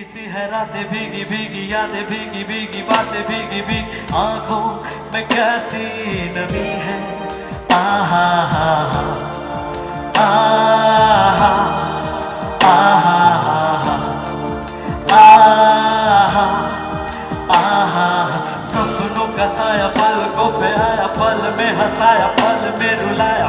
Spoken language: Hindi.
भीगी सी है, रातें भीगी भीगी, यादें भीगी भीगी, बातें भीगी भीगी। आँखों में कैसी नमी है? आहा आहा आहा, हा आहा आहा सपनों का साया पल को पे आया पल में हंसाया, पल में रुलाया